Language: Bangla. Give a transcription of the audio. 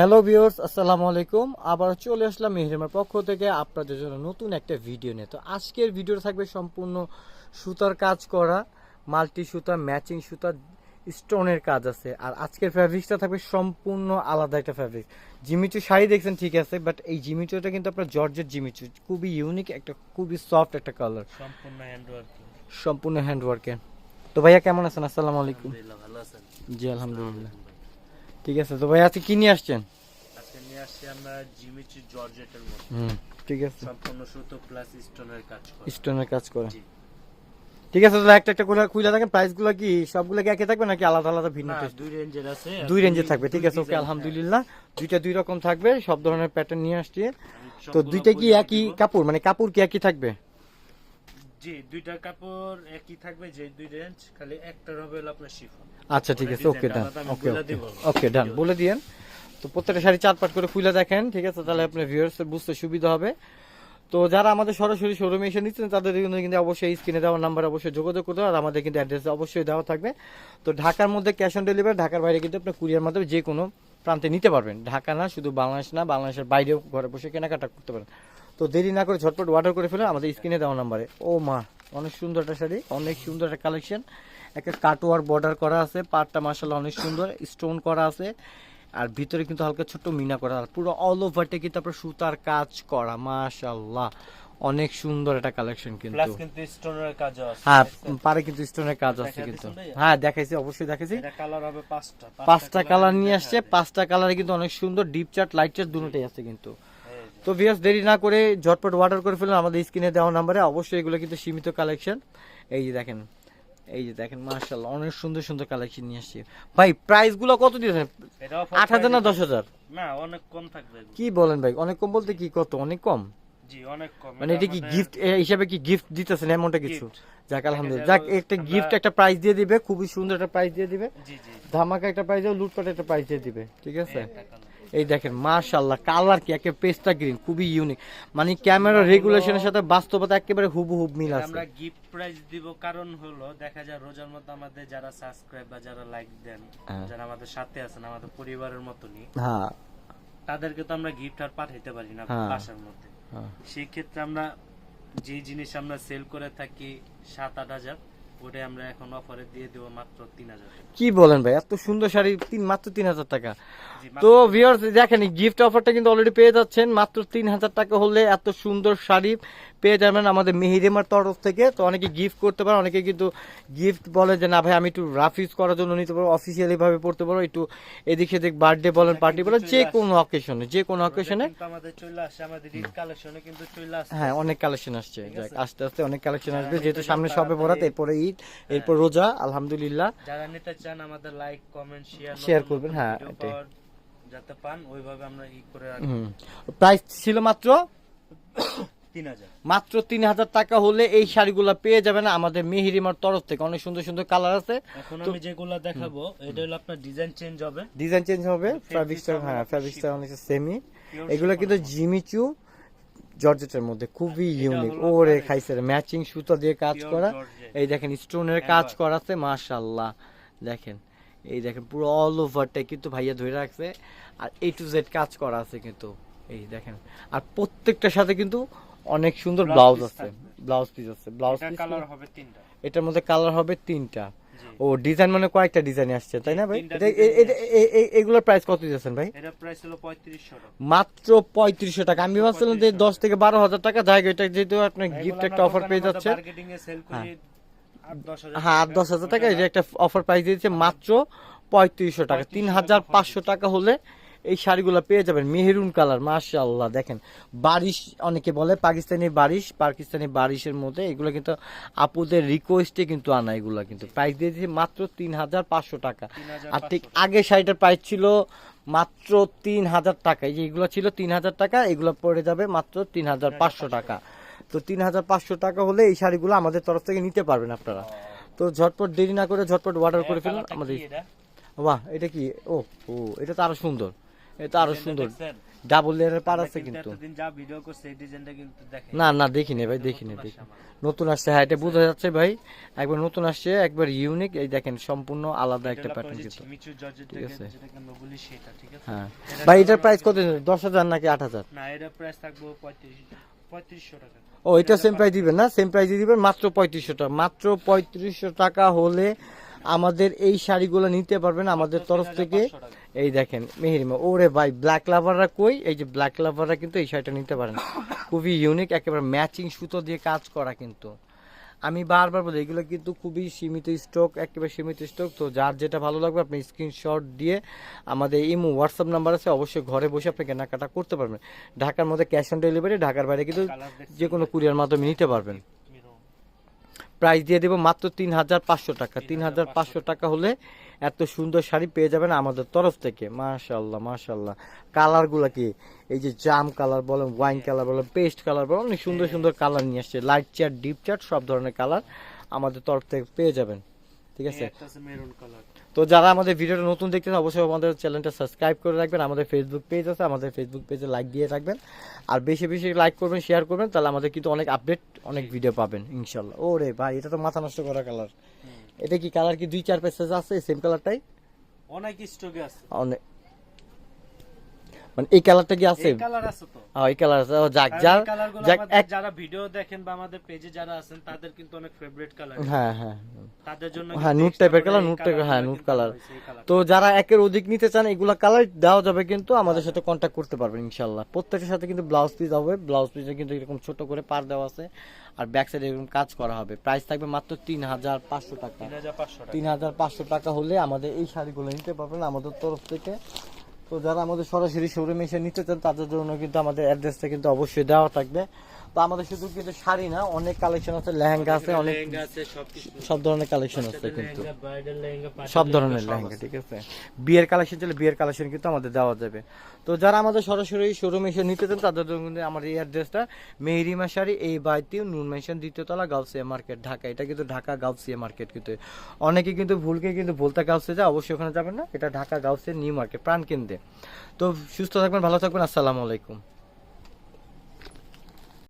হ্যালো ভিউয়ার্স আসসালামু আলাইকুম। আবার চলে আসলাম মেহরিমার পক্ষ থেকে আপনাদের জন্য নতুন একটা ভিডিও নিয়ে। তো আজকের ভিডিও থাকবে সম্পূর্ণ সুতার কাজ করা মাল্টি সুতা ম্যাচিং সুতা স্টোনের কাজ আছে। আর আজকের ফ্যাব্রিক্সটা থাকবে সম্পূর্ণ আলাদা একটা ফ্যাব্রিক জিমিচু শাড়ি দেখছেন ঠিক আছে বাট এই জিমিচুটা কিন্তু আপনার জর্জের জিমিচু খুবই ইউনিক একটা খুবই সফট একটা কালার সম্পূর্ণ হ্যান্ডওয়ার্কিং সম্পূর্ণ হ্যান্ডওয়ার্কে তো ভাইয়া কেমন আছেন? আসসালামু আলাইকুম। ভালো আছেন? জি আলহামদুলিল্লাহ। ঠিক আছে তো ভাইয়া আজকে কি নিয়ে আসছেন? আজকে নিয়ে আসছি আমরা জিমিচি জর্জেটের মধ্যে। হুম ঠিক আছে। সম্পূর্ণ সুতো প্লাস স্টোনের কাজ করা। স্টোনের কাজ করে। ঠিক আছে তাহলে একটা একটা করে খুলে থাকেন প্রাইসগুলো কি সবগুলো কি একই থাকবে নাকি আলাদা আলাদা ভিন্ন দুই রেঞ্জের আছে। দুই রেঞ্জে থাকবে ঠিক আছে ওকে আলহামদুলিল্লাহ। দুইটা দুই রকম থাকবে সব ধরনের প্যাটার্ন নিয়ে আসছি। তো দুইটা কি একই কাপড়? মানে কাপড় কি একই থাকবে? জি দুইটা কাপড় একই থাকবে যে দুই রেঞ্জ খালি একটার হবে আপনার শিফন আচ্ছা ঠিক আছে ওকে ডান ওকে ওকে। ডান বলে দিয়েন। তো প্রত্যেকটা শাড়ি চার পাট করে খুলে দেখেন ঠিক আছে? তাহলে আপনার ভিউয়ার্স বুঝতে সুবিধা হবে। তো যারা আমাদের সরাসরি শোরুমে এসে নিচ্ছেন তাদের কিন্তু অবশ্যই স্ক্রিনে দেওয়ার নাম্বার অবশ্যই যোগাযোগ করতে আর আমাদের কিন্তু অ্যাড্রেস অবশ্যই দেওয়া থাকবে। তো ঢাকার মধ্যে ক্যাশ অন ডেলিভারি ঢাকার বাইরে কিন্তু আপনি কুরিয়ার মাধ্যমে যে কোনো প্রান্তে নিতে পারবেন। ঢাকা না শুধু বাংলাদেশ না বাংলাদেশের বাইরেও ঘরে বসে কেনাকাটা করতে পারেন। তো দেরি না করে ঝটপট অর্ডার করে ফেলে আমাদের স্ক্রিনে দেওয়া নাম্বারে ও মা অনেক সুন্দর একটা শাড়ি অনেক সুন্দর একটা কালেকশন একটা কাটোয়ার বর্ডার করা আছে পাটটা মাসাল্লাহ অনেক সুন্দর স্টোন করা আছে। আর ভিতরে কিন্তু হালকা ছোট্ট মিনা করা পুরো অল ওভারটা কিন্তু আপনার সুতার কাজ করা মাশাল্লাহ অনেক সুন্দর একটা কালেকশন কিন্তু। প্লাস কিন্তু স্টোনের কাজও আছে। হ্যাঁ পারে কিন্তু স্টোনের কাজ আছে কিন্তু। হ্যাঁ দেখাইছি অবশ্যই দেখাইছি। এটা কালার হবে পাঁচটা। পাঁচটা কালার নিয়ে আসছে পাঁচটা কালারে কিন্তু অনেক সুন্দর ডিপ চার্ট লাইট চার্ট দুটোই আছে কিন্তু। তো ভিউয়ার্স দেরি না করে ঝটপট অর্ডার করে ফেলুন আমাদের স্ক্রিনে দেওয়া নাম্বারে অবশ্যই এগুলো কিন্তু সীমিত কালেকশন এই যে দেখেন এই যে দেখেন মার্শাল্লাহ অনেক সুন্দর সুন্দর কালেকশন নিয়ে আসছে। ভাই প্রাইসগুলো কত দিয়েছেন? আট হাজার না দশ হাজার? না অনেক কম থাকবে কি বলেন ভাই অনেক কম বলতে কি কত? অনেক কম? মানে এটা কি গিফট হিসাবে কি গিফট দিতেছেন এমনটা কিছু? যাক আলহামদুলিল্লাহ। যাক একটা গিফট একটা প্রাইস দিয়ে দিবে খুবই সুন্দর একটা প্রাইস দিয়ে দিবে। ধামাকা একটা প্রাইস দেবে লুটপাট একটা প্রাইস দিয়ে দিবে ঠিক আছে। এই দেখেন মাশাল্লাহ কালার কি একে পেস্টা গ্রিন খুবই ইউনিক মানে ক্যামেরা রেগুলেশনের সাথে বাস্তবতা একেবারে হুবহুব মিল আছে আমরা গিফট প্রাইজ দিব কারণ হলো দেখা যায় রোজার আমাদের যারা সাবস্ক্রাইব বা যারা লাইক দেন হ্যাঁ। যারা আমাদের সাথে আছেন আমাদের পরিবারের মতনই হ্যাঁ তাদেরকে তো আমরা গিফট আর পাঠাইতে পারি না হ্যাঁ। বাসার মধ্যে হ্যাঁ। সেই ক্ষেত্রে আমরা যে জিনিস আমরা সেল করে থাকি সাত আট হাজার ওটাই আমরা এখন অফারে দিয়ে দেবো মাত্র তিন হাজার। কি বলেন ভাই? এত সুন্দর শাড়ি তিন মাত্র তিন হাজার টাকা। তো ভিউয়ার্স দেখেন গিফট অফারটা কিন্তু অলরেডি পেয়ে যাচ্ছেন। মাত্র তিন হাজার টাকা হলে এত সুন্দর শাড়ি পেয়ে যাবেন আমাদের মেহিরিমার তরফ থেকে। তো অনেকে গিফট করতে পারে অনেকে কিন্তু গিফট বলে যে না ভাই আমি একটু রাফ ইউজ করার জন্য নিতে পারব অফিসিয়ালি ভাবে পড়তে পারো একটু এদিক সেদিক বার্থডে বলেন পার্টি বলেন যে কোনো অকেশনে যে কোনো অকেশনে আমাদের চলে আসে আমাদের ঈদ কালেকশনে কিন্তু চলে আসে হ্যাঁ অনেক কালেকশন আসছে। আস্তে আস্তে অনেক কালেকশন আসবে যেহেতু সামনে সবে বরাত এরপরে ঈদ। এরপর রোজা আলহামদুলিল্লাহ। যারা নিতে চান আমাদের লাইক কমেন্ট শেয়ার Share করবেন, হ্যাঁ, এটাই। যাতে পান ওইভাবে আমরা ই করে হুম। প্রাইস ছিল মাত্র মাত্র তিন হাজার টাকা হলে এই শাড়িগুলো পেয়ে যাবেন আমাদের মেহিরিমার তরফ থেকে। অনেক সুন্দর সুন্দর কালার আছে। এখন আমি যেগুলো দেখাবো এটা হলো আপনার ডিজাইন চেঞ্জ হবে। ডিজাইন চেঞ্জ হবে ফ্যাব্রিক্সটা হ্যাঁ আমরা ফ্যাব্রিক্সটা অনেক সেমি এগুলো কিন্তু। জিমিচু জর্জেটের মধ্যে খুবই ইউনিক ওরে খাইছে ম্যাচিং সুতো দিয়ে কাজ করা। এই দেখেন স্টোনের কাজ Canvas। করা আছে মাশাল্লাহ দেখেন এই দেখেন পুরো অল ওভারটা কিন্তু ভাইয়া ধরে রাখছে। আর এ টু জেড কাজ করা আছে কিন্তু। এই দেখেন আর প্রত্যেকটার সাথে কিন্তু অনেক সুন্দর ব্লাউজ আছে। ব্লাউজ পিস আছে। ব্লাউজ পিস কালার হবে তিনটা। এটার মধ্যে কালার হবে তিনটা। ও ডিজাইন মানে কয়েকটা ডিজাইন আসছে তাই না ভাই? এগুলোর প্রাইস কত দিয়েছেন ভাই? এটা প্রাইস হলো পঁয়ত্রিশশো টাকা। মাত্র পঁয়ত্রিশশো টাকা। আমি ভাবছিলাম যে 3500 দশ থেকে বারো হাজার টাকা জায়গা এটা যেহেতু আপনি গিফট একটা অফার পেয়ে যাচ্ছে মার্কেটিং এ সেল করে হ্যাঁ। আট দশ হাজার টাকা। এই যে একটা অফার প্রাইস দিয়েছে মাত্র পঁয়ত্রিশশো টাকা। তিন হাজার পাঁচশো টাকা হলে এই শাড়িগুলো পেয়ে যাবেন মেহেরুন কালার মাশাআল্লাহ দেখেন। বারিশ অনেকে বলে পাকিস্তানি বারিশ পাকিস্তানি বারিশের মধ্যে এগুলো কিন্তু আপুদের রিকোয়েস্টে কিন্তু আনা এগুলো কিন্তু। প্রাইস দিয়ে দিয়েছে মাত্র তিন হাজার পাঁচশো টাকা। আর ঠিক আগে শাড়িটার প্রাইস ছিল মাত্র তিন হাজার টাকা। এই যে এগুলো ছিল তিন হাজার টাকা এগুলো পড়ে যাবে মাত্র তিন হাজার পাঁচশো টাকা। তো তিন হাজার পাঁচশো টাকা হলে এই শাড়িগুলো আমাদের তরফ থেকে নিতে পারবেন আপনারা। তো ঝটপট দেরি না করে ঝটপট অর্ডার করে ফেলুন আমাদের বাহ এটা কি? ও ও এটা তো আরও সুন্দর। এটা আরও সুন্দর। ডাবল লেয়ারের পার আছে কিন্তু না না দেখিনি ভাই দেখিনি নতুন আসছে হ্যাঁ এটা বোঝা যাচ্ছে ভাই। একবার নতুন আসছে একবার ইউনিক এই দেখেন সম্পূর্ণ আলাদা একটা প্যাটার্ন কিন্তু। ঠিক আছে। হ্যাঁ। ভাই এটার প্রাইস কত দশ হাজার নাকি আট হাজার? না এটা প্রাইস থাকব ও এটা সেম প্রাইস দিবেন না? সেম প্রাইস দিবেন মাত্র পঁয়ত্রিশশো টাকা। মাত্র পঁয়ত্রিশশো টাকা হলে আমাদের এই শাড়িগুলো নিতে পারবেন আমাদের তরফ থেকে। এই দেখেন মেহেরিমা ওরে ভাই ব্ল্যাক লাভাররা কই? এই যে ব্ল্যাক লাভাররা কিন্তু এই শাড়িটা নিতে পারেন। খুবই ইউনিক একেবারে ম্যাচিং সুতো দিয়ে কাজ করা কিন্তু। আমি বারবার বলি এগুলো কিন্তু খুবই সীমিত স্টক একেবারে সীমিত স্টক তো যার যেটা ভালো লাগবে আপনি স্ক্রিনশট দিয়ে আমাদের ইমো হোয়াটসঅ্যাপ নাম্বার আছে অবশ্যই ঘরে বসে আপনি কেনাকাটা করতে পারবেন। ঢাকার মধ্যে ক্যাশ অন ডেলিভারি ঢাকার বাইরে কিন্তু যে কোনো কুরিয়ার মাধ্যমে নিতে পারবেন। প্রাইস দিয়ে দেবো মাত্র তিন হাজার পাঁচশো টাকা। তিন হাজার পাঁচশো টাকা হলে এত সুন্দর শাড়ি পেয়ে যাবেন আমাদের তরফ থেকে। মাশাল্লাহ মাশাল্লাহ কালারগুলো কি? এই যে জাম কালার বলেন ওয়াইন কালার বলেন পেস্ট কালার বলেন অনেক সুন্দর সুন্দর কালার নিয়ে আসছে। লাইট চার্ট ডিপ চার্ট সব ধরনের কালার আমাদের তরফ থেকে পেয়ে যাবেন। ঠিক আছে? আছে মেরুন কালার। তো যারা আমাদের ভিডিওটা নতুন দেখতেন অবশ্যই আমাদের চ্যানেলটা সাবস্ক্রাইব করে রাখবেন। আমাদের ফেসবুক পেজ আছে আমাদের ফেসবুক পেজে লাইক দিয়ে রাখবেন। আর বেশি বেশি লাইক করবেন শেয়ার করবেন তাহলে আমাদের কিন্তু অনেক আপডেট অনেক ভিডিও পাবেন ইনশাল্লাহ। ওরে ভাই এটা তো মাথা নষ্ট করা কালার এটা কি কালার কি দুই চার পেসেজ আছে সেম কালারটাই অনেক স্টকে আছে। অনেক মানে এই কালারটা কি আছে? এই কালার আছে তো। হ্যাঁ এই কালার আছে। যাক যার যাক যারা ভিডিও দেখেন বা আমাদের পেজে যারা আছেন তাদের কিন্তু অনেক ফেভারিট কালার হ্যাঁ হ্যাঁ। তাদের জন্য হ্যাঁ, colour, এই nude type এর, হ্যাঁ, এই colour। তো যারা একের অধিক নিতে চান এগুলা কালার দেওয়া যাবে কিন্তু আমাদের সাথে কন্ট্যাক্ট করতে পারবেন ইনশাল্লাহ প্রত্যেকের সাথে কিন্তু ব্লাউজ পিস হবে। ব্লাউজ পিসে কিন্তু এরকম ছোট করে পার দেওয়া আছে। আর ব্যাক সাইডে এরকম কাজ করা হবে। প্রাইস থাকবে মাত্র তিন হাজার পাঁচশো টাকা। 3500 টাকা। তিন হাজার পাঁচশো টাকা হলে আমাদের এই শাড়িগুলো নিতে পারবেন আমাদের তরফ থেকে। তো যারা আমাদের সরাসরি শোরুমে এসে নিতে চান, তাদের জন্য কিন্তু আমাদের অ্যাড্রেসটা কিন্তু অবশ্যই দেওয়া থাকবে। তো আমাদের শুধু কিন্তু শাড়ি না অনেক কালেকশন আছে লেহেঙ্গা আছে অনেক সব ধরনের কালেকশন আছে কিন্তু। সব ধরনের লেহেঙ্গা ঠিক আছে? বিয়ের কালেকশন চলে বিয়ের কালেকশন কিন্তু আমাদের দেওয়া যাবে। তো যারা আমাদের সরাসরি শোরুমে এসে নিতে চান তাদের জন্য কিন্তু আমার এই অ্যাড্রেসটা মেহরিমা শাড়ি এই বাইতি নুন মেনশন দ্বিতীয়তলা গাউসিয়া মার্কেট ঢাকা। এটা কিন্তু ঢাকা গাউসিয়া মার্কেট কিন্তু। অনেকে কিন্তু ভুলকে কিন্তু ভুলতা গাউসে যায় অবশ্যই ওখানে যাবেন না। এটা ঢাকা গাউসিয়া নিউ মার্কেট প্রাণ কেন্দ্রে তো সুস্থ থাকবেন ভালো থাকবেন আসসালামু আলাইকুম।